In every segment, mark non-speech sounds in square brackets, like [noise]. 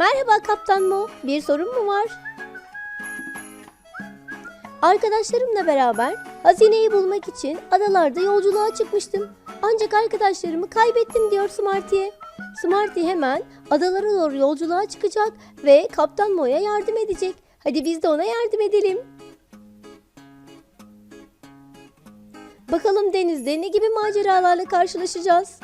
Merhaba Kaptan Mo. Bir sorun mu var? Arkadaşlarımla beraber hazineyi bulmak için adalarda yolculuğa çıkmıştım. Ancak arkadaşlarımı kaybettim diyor Smarty'ye. Smarty hemen adalara doğru yolculuğa çıkacak ve Kaptan Mo'ya yardım edecek. Hadi biz de ona yardım edelim. Bakalım denizde ne gibi maceralarla karşılaşacağız?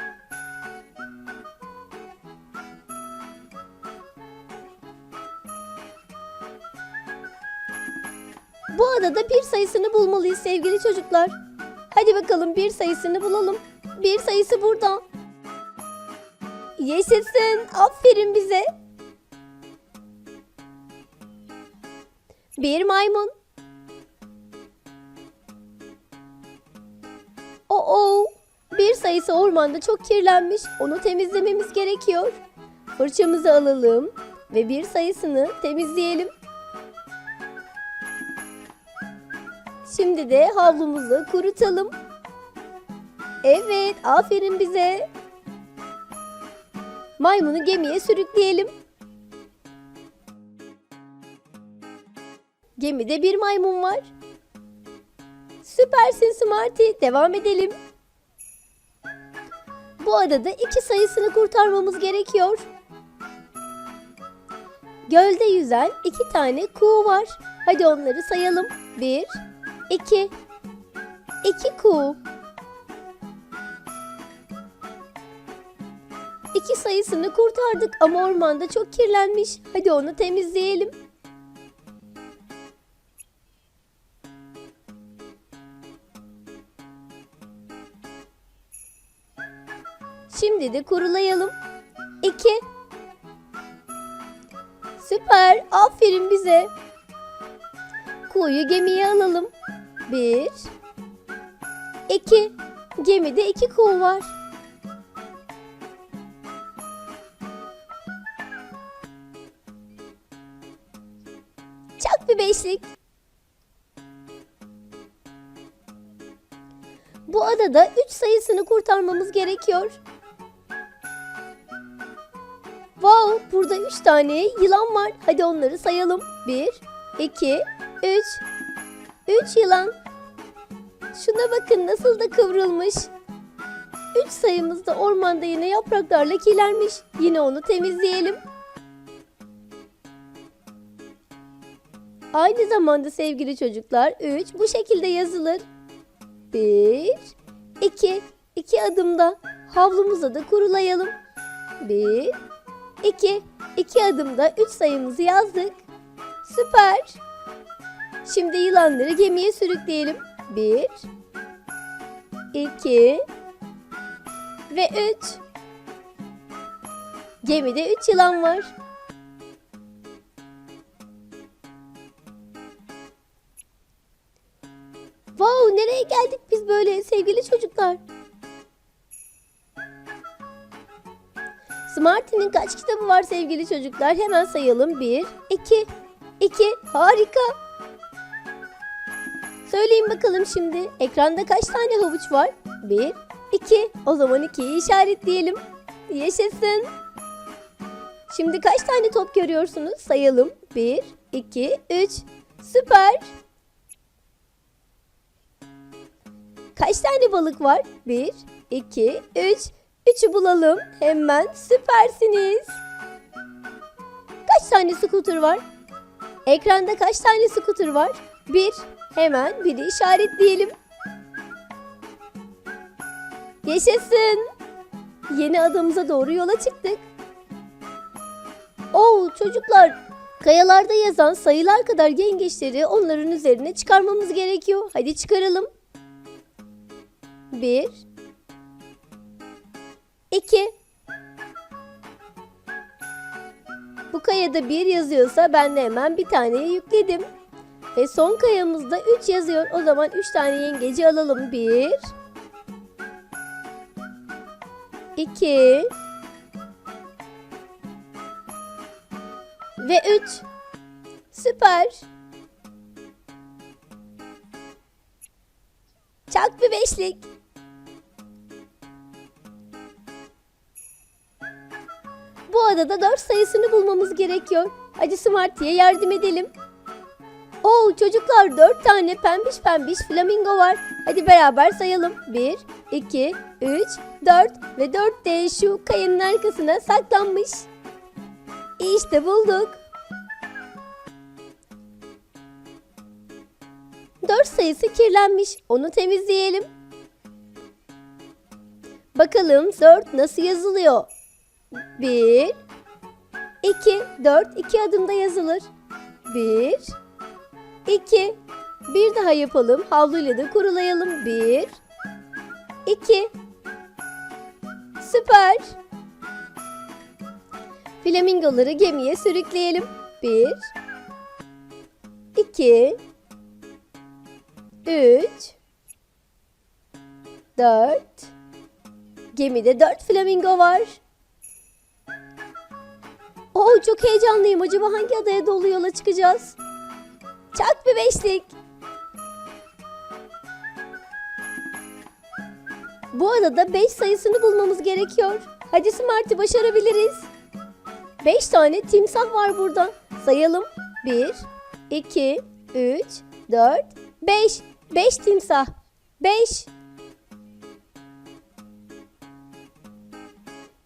Bu adada bir sayısını bulmalıyız sevgili çocuklar. Hadi bakalım bir sayısını bulalım. Bir sayısı burada. Yaşasın. Aferin bize. Bir maymun. Oo, bir sayısı ormanda çok kirlenmiş. Onu temizlememiz gerekiyor. Fırçamızı alalım ve bir sayısını temizleyelim. Şimdi de havlumuzu kurutalım. Evet, aferin bize. Maymunu gemiye sürükleyelim. Gemide bir maymun var. Süpersin Smarty. Devam edelim. Bu adada iki sayısını kurtarmamız gerekiyor. Gölde yüzen iki tane kuğu var. Hadi onları sayalım. Bir, iki, iki kuğu. İki sayısını kurtardık ama ormanda çok kirlenmiş. Hadi onu temizleyelim. Şimdi de kurulayalım. İki. Süper. Aferin bize. Kuğuyu gemiye alalım. Bir. iki. Gemide iki kuğu var. Çak bir beşlik. Bu adada üç sayısını kurtarmamız gerekiyor. Wow, burada üç tane yılan var. Hadi onları sayalım. Bir, iki, üç. Üç yılan. Şuna bakın nasıl da kıvrılmış. Üç sayımızda ormanda yine yapraklarla kirlenmiş. Yine onu temizleyelim. Aynı zamanda sevgili çocuklar 3 bu şekilde yazılır. 1 2 2 adımda havlumuza da kurulayalım. 1 2 2 adımda 3 sayımızı yazdık. Süper. Şimdi yılanları gemiye sürükleyelim. 1 2 ve 3 Gemide 3 yılan var. Wow, nereye geldik biz böyle sevgili çocuklar? Smarty'nin kaç kitabı var sevgili çocuklar? Hemen sayalım. 1, 2, 2. Harika. Söyleyin bakalım şimdi. Ekranda kaç tane havuç var? 1, 2. O zaman 2'yi işaretleyelim. Yaşasın. Şimdi kaç tane top görüyorsunuz? Sayalım. 1, 2, 3. Süper. Kaç tane balık var? 1, 2, 3. Üçü bulalım. Hemen süpersiniz. Kaç tane scooter var? Ekranda kaç tane scooter var? Bir. Hemen biri işaretleyelim. Yaşasın. Yeni adamıza doğru yola çıktık. Oo çocuklar. Kayalarda yazan sayılar kadar yengeçleri onların üzerine çıkarmamız gerekiyor. Hadi çıkaralım. Bir, iki, Bu kayada 1 yazıyorsa ben de hemen bir taneyi yükledim. Ve son kayamızda 3 yazıyor. O zaman 3 tane yengeci alalım. 1 2 ve 3. Süper. Çak bir beşlik. Bu adada 4 sayısını bulmamız gerekiyor. Hadi Smarty'ye yardım edelim. Oo çocuklar 4 tane pembiş pembiş flamingo var. Hadi beraber sayalım. 1, 2, 3, 4 ve 4 de şu kayanın arkasına saklanmış. İşte bulduk. 4 sayısı kirlenmiş. Onu temizleyelim. Bakalım 4 nasıl yazılıyor? 1 2 4 2 adımda yazılır. 1 2 Bir daha yapalım. Havluyla da kurulayalım. 1 2 Süper. Flamingoları gemiye sürükleyelim. 1 2 3 4 Gemide 4 flamingo var. Oo çok heyecanlıyım. Acaba hangi adaya dolu yola çıkacağız? Çak bir beşlik. Bu adada 5 sayısını bulmamız gerekiyor. Hadi Smart'ı başarabiliriz. 5 tane timsah var burada. Sayalım. 1, 2, 3, 4, 5. 5 timsah. 5.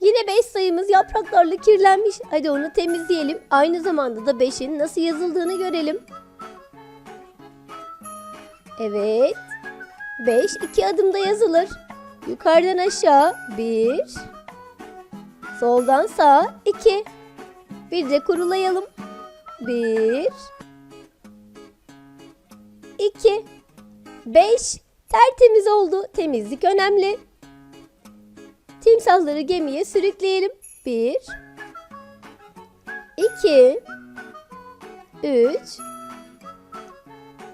Yine 5 sayımız yapraklarla kirlenmiş. Hadi onu temizleyelim. Aynı zamanda da 5'in nasıl yazıldığını görelim. Evet. 5 iki adımda yazılır. Yukarıdan aşağı 1. Soldan sağa 2. Bir de kurulayalım. 1 2 5 Tertemiz oldu. Temizlik önemli. Timsahları gemiye sürükleyelim. 1 2 3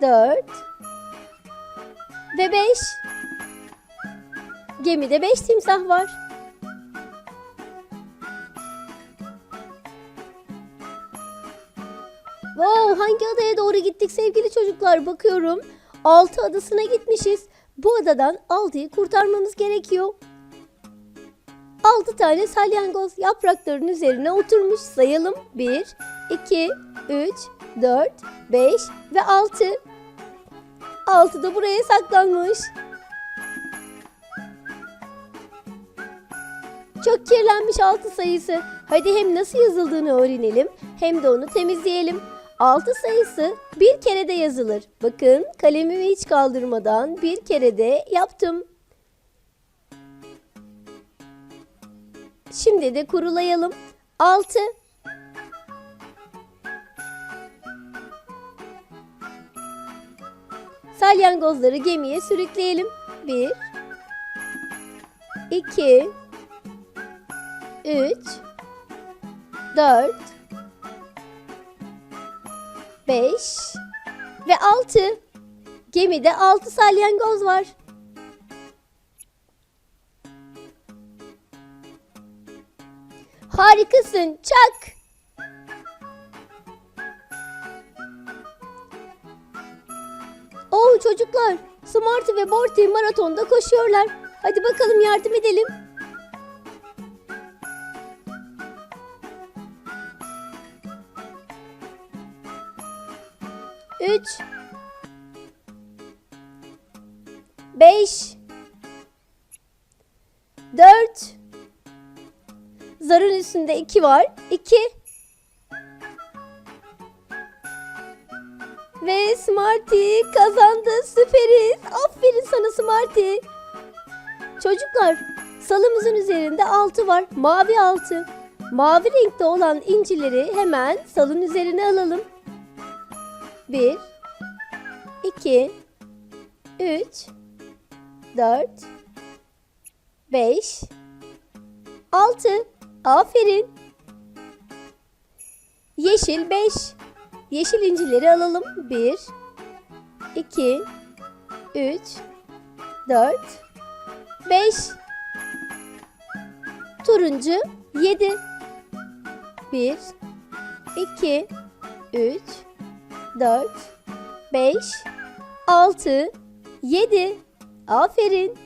4 ve 5 Gemide 5 timsah var. Wow, hangi adaya doğru gittik sevgili çocuklar? Bakıyorum. 6 adasına gitmişiz. Bu adadan 6'yı kurtarmamız gerekiyor. 6 tane salyangoz yaprakların üzerine oturmuş. Sayalım. 1, 2, 3, 4, 5 ve 6. 6 da buraya saklanmış. Çok kirlenmiş 6 sayısı. Hadi hem nasıl yazıldığını öğrenelim hem de onu temizleyelim. 6 sayısı bir kerede yazılır. Bakın kalemimi hiç kaldırmadan bir kerede yaptım. Şimdi de kurulayalım. 6 Salyangozları gemiye sürükleyelim. 1 2 3 4 5 ve 6. Gemide 6 salyangoz var. Harikasın. Çak. Çocuklar. Smarty ve Borty maratonda koşuyorlar. Hadi bakalım yardım edelim. Üç. Beş. Dört. Zarın üstünde iki var. İki. Smarty kazandı. Süperiz. Aferin sana Smarty. Çocuklar salımızın üzerinde altı var. Mavi altı. Mavi renkte olan incileri hemen salın üzerine alalım. 1 2 3 4 5 6 Aferin. Yeşil 5. Yeşil incileri alalım. 1, 2, 3, 4, 5. Turuncu 7. 1, 2, 3, 4, 5, 6, 7. Aferin.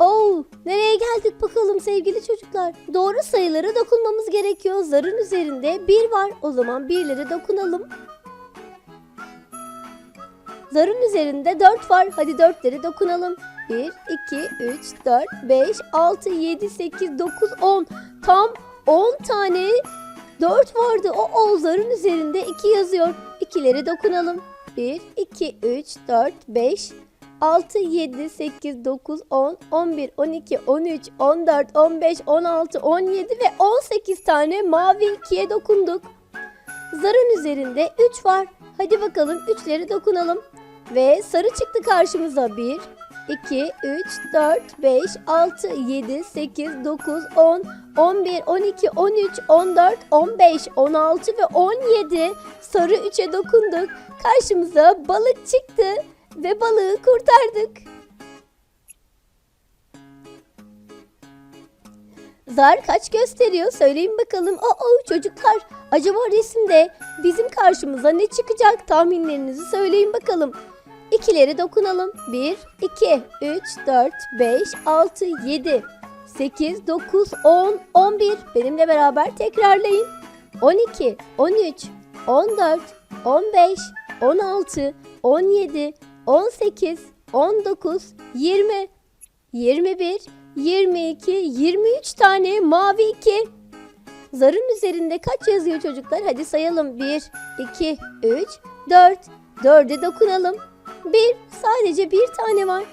Oo, nereye geldik bakalım sevgili çocuklar? Doğru sayılara dokunmamız gerekiyor. Zarın üzerinde 1 var. O zaman 1'lere dokunalım. Zarın üzerinde 4 var. Hadi 4'lere dokunalım. 1, 2, 3, 4, 5, 6, 7, 8, 9, 10. Tam 10 tane 4 vardı. O o zarın üzerinde 2 yazıyor. 2'lere dokunalım. 1, 2, 3, 4, 5, 6, 7, 8, 9, 10, 11, 12, 13, 14, 15, 16, 17 ve 18 tane mavi ikiye dokunduk. Zarın üzerinde 3 var. Hadi bakalım 3'leri dokunalım. Ve sarı çıktı karşımıza. 1, 2, 3, 4, 5, 6, 7, 8, 9, 10, 11, 12, 13, 14, 15, 16 ve 17 sarı 3'e dokunduk. Karşımıza balık çıktı ve balığı kurtardık. Zar kaç gösteriyor? Söyleyin bakalım. Aa çocuklar acaba resimde bizim karşımıza ne çıkacak? Tahminlerinizi söyleyin bakalım. İkileri dokunalım. 1, 2, 3, 4, 5, 6, 7, 8, 9, 10, 11. Benimle beraber tekrarlayın. 12, 13, 14, 15, 16, 17, 18, 19, 20, 21, 22, 23 tane mavi 2. Zarın üzerinde kaç yazıyor çocuklar? Hadi sayalım. 1, 2, 3, 4. 4'e dokunalım. 1, sadece bir tane var.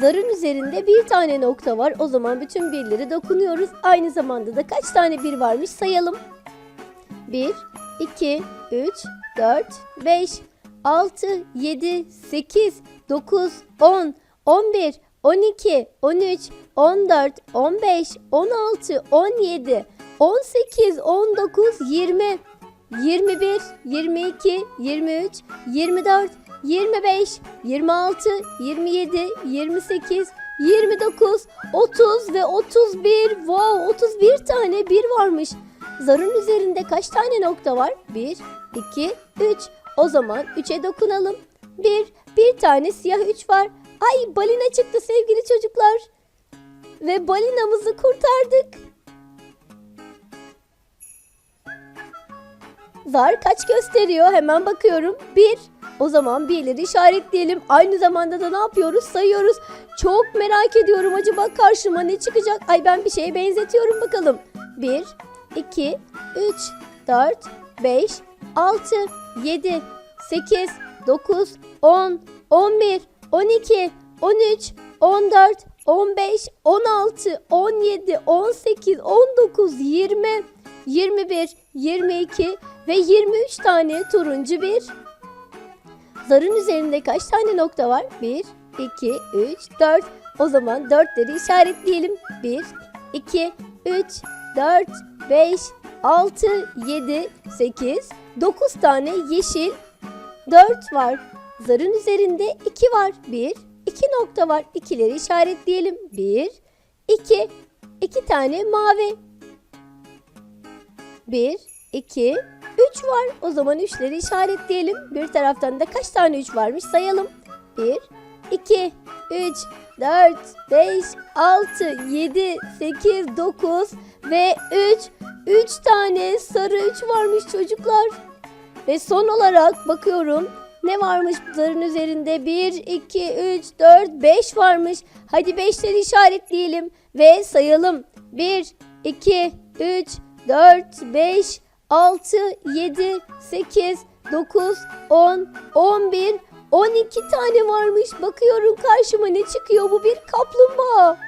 Zarın üzerinde bir tane nokta var. O zaman bütün birleri dokunuyoruz. Aynı zamanda da kaç tane bir varmış sayalım. 1, 2, 3, 4, 5, 6, 7, 8, 9, 10, 11, 12, 13, 14, 15, 16, 17, 18, 19, 20, 21, 22, 23, 24, 25, 26, 27, 28, 29, 30 ve 31. Wow 31 tane bir varmış. Zarın üzerinde kaç tane nokta var? 1, 2, 3. O zaman 3'e dokunalım. 1, bir tane siyah 3 var. Ay balina çıktı sevgili çocuklar. Ve balinamızı kurtardık. Zar kaç gösteriyor? Hemen bakıyorum. 1. O zaman birleri işaretleyelim. Aynı zamanda da ne yapıyoruz? Sayıyoruz. Çok merak ediyorum acaba karşıma ne çıkacak? Ay ben bir şeye benzetiyorum bakalım. 1, 2, 3, 4, 5, 6, 7, 8, 9, 10, 11, 12, 13, 14, 15, 16, 17, 18, 19, 20, 21, 22 ve 23 tane turuncu bir. Zarın üzerinde kaç tane nokta var? 1, 2, 3, 4. O zaman 4'leri işaretleyelim. 1, 2, 3, 4, 5, 6, 7, 8, 9 tane yeşil 4 var. Zarın üzerinde 2 var. 1, 2 nokta var. 2'leri işaretleyelim. 1, 2, 2 tane mavi. 1, 2, 3 var. O zaman 3'leri işaretleyelim. Bir taraftan da kaç tane 3 varmış sayalım. 1, 2, 3, 4, 5, 6, 7, 8, 9 ve 3. 3 tane sarı 3 varmış çocuklar. Ve son olarak bakıyorum ne varmış zarın üzerinde? 1, 2, 3, 4, 5 varmış. Hadi 5'leri işaretleyelim ve sayalım. 1, 2, 3, 4, 5, 6, 7, 8, 9, 10, 11, 12 tane varmış. Bakıyorum karşıma ne çıkıyor? Bu bir kaplumbağa.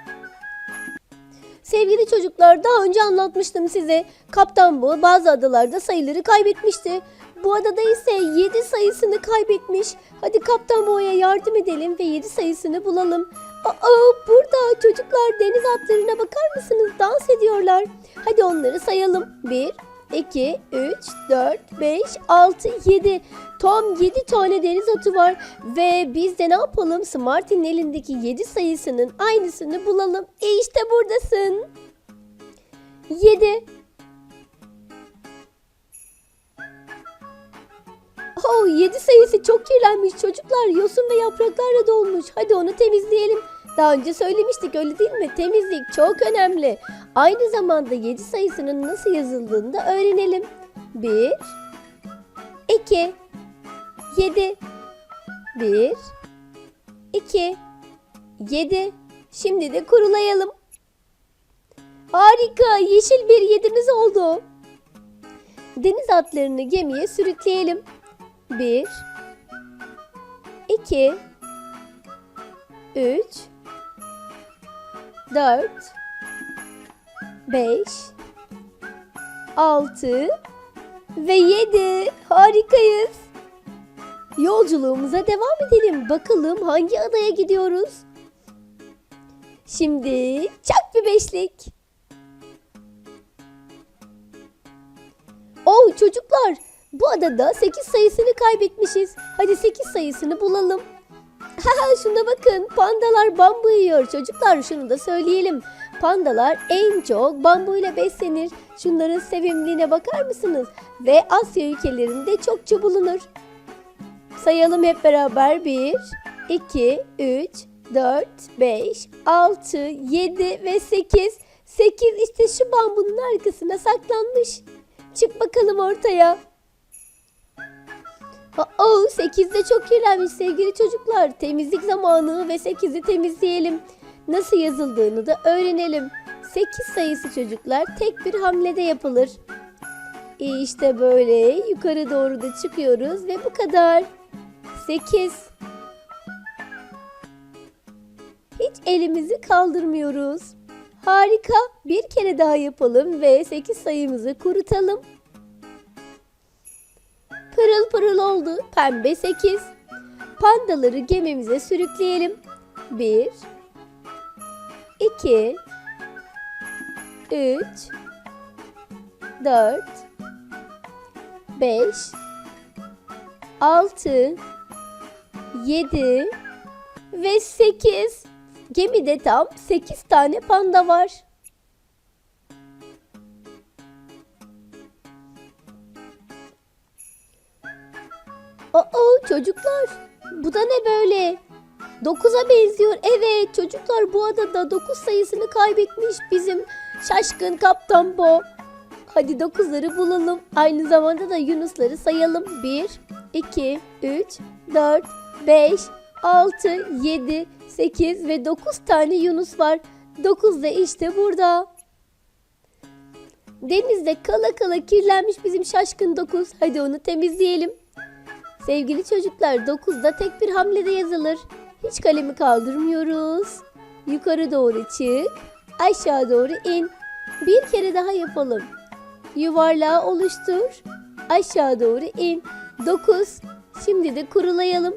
Sevgili çocuklar daha önce anlatmıştım size. Kaptan bu bazı adalarda sayıları kaybetmişti. Bu adada ise 7 sayısını kaybetmiş. Hadi Kaptan Boğa'ya yardım edelim ve 7 sayısını bulalım. Aa, burada çocuklar deniz atlarına bakar mısınız? Dans ediyorlar. Hadi onları sayalım. 1, 2, 3, 4, 5, 6, 7. Tam 7 tane deniz atı var. Ve biz de ne yapalım? Smarty'nin elindeki 7 sayısının aynısını bulalım. E işte buradasın. 7. Oh 7 sayısı çok kirlenmiş çocuklar. Yosun ve yapraklarla dolmuş. Hadi onu temizleyelim. Daha önce söylemiştik öyle değil mi? Temizlik çok önemli. Aynı zamanda 7 sayısının nasıl yazıldığını da öğrenelim. 1 2 7 1 2 7 Şimdi de kurulayalım. Harika, yeşil bir yedimiz oldu. Deniz atlarını gemiye sürükleyelim. 1 2 3 4 5 6 ve 7 harikayız. Yolculuğumuza devam edelim. Bakalım hangi adaya gidiyoruz? Şimdi çak bir beşlik. Oh çocuklar bu adada 8 sayısını kaybetmişiz. Hadi 8 sayısını bulalım. [laughs] Şuna bakın pandalar bambu yiyor. Çocuklar şunu da söyleyelim. Pandalar en çok bambu ile beslenir. Şunların sevimliliğine bakar mısınız? Ve Asya ülkelerinde çokça bulunur. Sayalım hep beraber. 1, 2, 3, 4, 5, 6, 7 ve 8. 8 işte şu bambunun arkasına saklanmış. Çık bakalım ortaya. Oh 8 de çok kirlenmiş sevgili çocuklar. Temizlik zamanı ve 8'i temizleyelim. Nasıl yazıldığını da öğrenelim. 8 sayısı çocuklar tek bir hamlede yapılır. İşte böyle yukarı doğru da çıkıyoruz ve bu kadar. 8. Hiç elimizi kaldırmıyoruz. Harika. Bir kere daha yapalım ve 8 sayımızı kurutalım. Pırıl pırıl oldu. Pembe 8. Pandaları gemimize sürükleyelim. 1 2 3 4 5 6 7 ve 8. Gemide tam 8 tane panda var. Çocuklar bu da ne böyle? 9'a benziyor. Evet çocuklar bu adada 9 sayısını kaybetmiş bizim şaşkın kaptan Bo. Hadi 9'ları bulalım. Aynı zamanda da Yunusları sayalım. 1, 2, 3, 4, 5, 6, 7, 8 ve 9 tane Yunus var. 9 da işte burada. Denizde kala kala kirlenmiş bizim şaşkın 9. Hadi onu temizleyelim. Sevgili çocuklar 9'da tek bir hamlede yazılır. Hiç kalemi kaldırmıyoruz. Yukarı doğru çık. Aşağı doğru in. Bir kere daha yapalım. Yuvarlağı oluştur. Aşağı doğru in. 9. Şimdi de kurulayalım.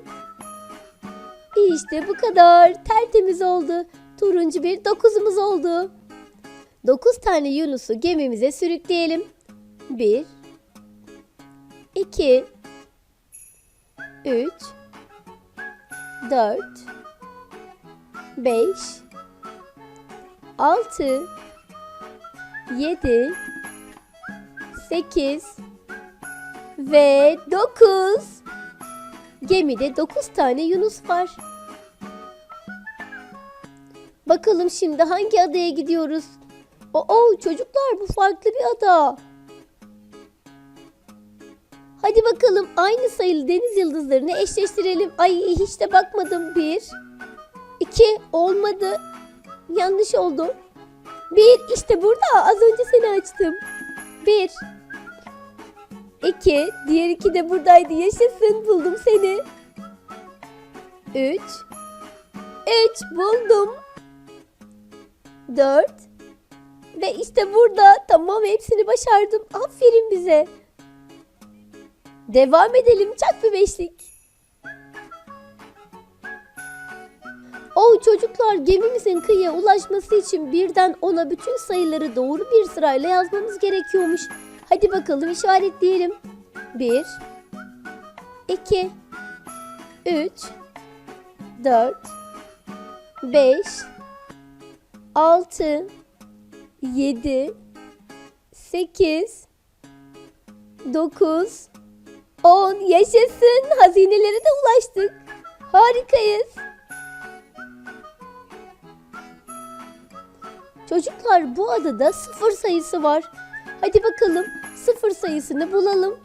İşte bu kadar. Tertemiz oldu. Turuncu bir dokuzumuz oldu. 9 tane Yunus'u gemimize sürükleyelim. 1 2 3 4 5 6 7 8 ve 9 Gemide 9 tane Yunus var. Bakalım şimdi hangi adaya gidiyoruz? Oo çocuklar bu farklı bir ada. Hadi bakalım aynı sayılı deniz yıldızlarını eşleştirelim. Ay hiç de bakmadım. Bir, iki olmadı. Yanlış oldu. Bir işte burada az önce seni açtım. Bir, iki, diğer iki de buradaydı. Yaşasın buldum seni. Üç, üç buldum. Dört ve işte burada tamam hepsini başardım. Aferin bize. Devam edelim çak bir beşlik. Oh çocuklar gemimizin kıyıya ulaşması için birden ona bütün sayıları doğru bir sırayla yazmamız gerekiyormuş. Hadi bakalım işaretleyelim. 1 2 3 4 5 6 7 8 9 10 yaşasın hazinelere de ulaştık. Harikayız. Çocuklar bu adada sıfır sayısı var. Hadi bakalım sıfır sayısını bulalım.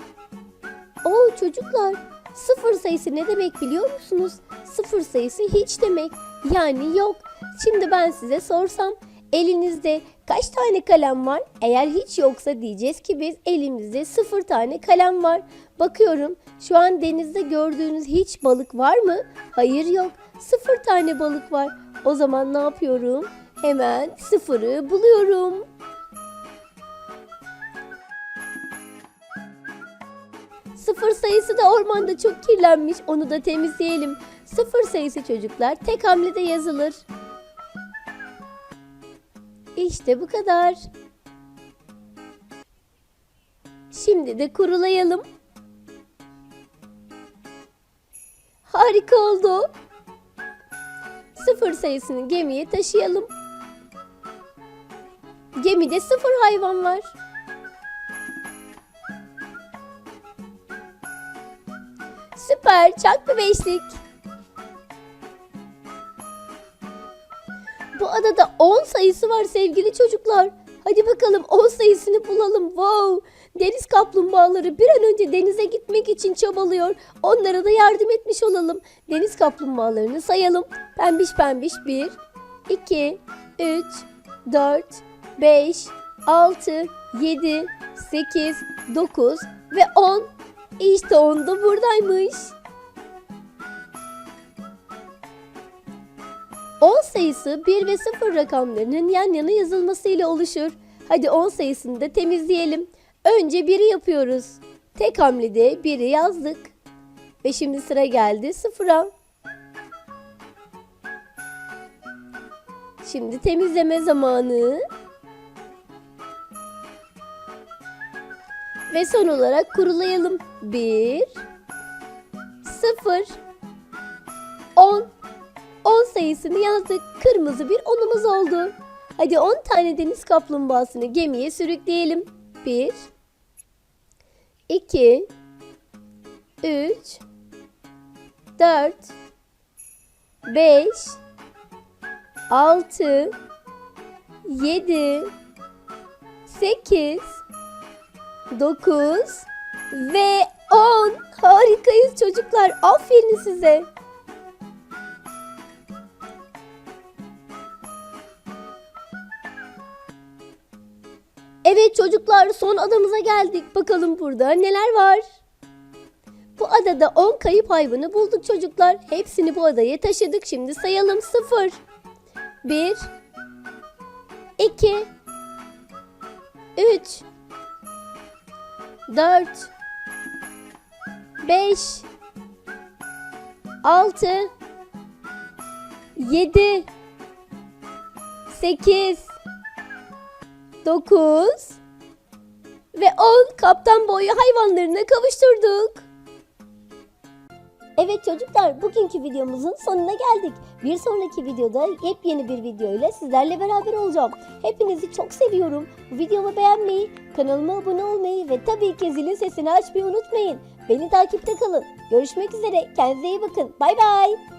Oo çocuklar sıfır sayısı ne demek biliyor musunuz? Sıfır sayısı hiç demek. Yani yok. Şimdi ben size sorsam elinizde kaç tane kalem var? Eğer hiç yoksa diyeceğiz ki biz elimizde sıfır tane kalem var. Bakıyorum şu an denizde gördüğünüz hiç balık var mı? Hayır yok. Sıfır tane balık var. O zaman ne yapıyorum? Hemen sıfırı buluyorum. Sıfır sayısı da ormanda çok kirlenmiş. Onu da temizleyelim. Sıfır sayısı çocuklar tek hamlede yazılır. İşte bu kadar. Şimdi de kurulayalım. Harika oldu. Sıfır sayısını gemiye taşıyalım. Gemide sıfır hayvan var. Süper, çak bir beşlik. Bu adada 10 sayısı var sevgili çocuklar. Hadi bakalım 10 sayısını bulalım. Wow! Deniz kaplumbağaları bir an önce denize gitmek için çabalıyor. Onlara da yardım etmiş olalım. Deniz kaplumbağalarını sayalım. Pembiş pembiş 1, 2, 3, 4, 5, 6, 7, 8, 9 ve 10. İşte 10 da buradaymış. 10 sayısı 1 ve 0 rakamlarının yan yana yazılmasıyla oluşur. Hadi 10 sayısını da temizleyelim. Önce 1'i yapıyoruz. Tek hamlede 1'i yazdık. Ve şimdi sıra geldi 0'a. Şimdi temizleme zamanı. Ve son olarak kurulayalım. 1 0 10 10 sayısını yazdık. Kırmızı bir onumuz oldu. Hadi 10 tane deniz kaplumbağasını gemiye sürükleyelim. 1 2 3 4 5 6 7 8 9 ve 10. Harikayız çocuklar. Aferin size. Evet çocuklar son adamıza geldik. Bakalım burada neler var? Bu adada 10 kayıp hayvanı bulduk çocuklar. Hepsini bu adaya taşıdık. Şimdi sayalım. 0 1 2 3 4 5 6 7 8 9 ve 10 kaptan boyu hayvanlarına kavuşturduk. Evet çocuklar bugünkü videomuzun sonuna geldik. Bir sonraki videoda yepyeni bir video ile sizlerle beraber olacağım. Hepinizi çok seviyorum. Bu videomu beğenmeyi, kanalıma abone olmayı ve tabii ki zilin sesini açmayı unutmayın. Beni takipte kalın. Görüşmek üzere. Kendinize iyi bakın. Bay bay.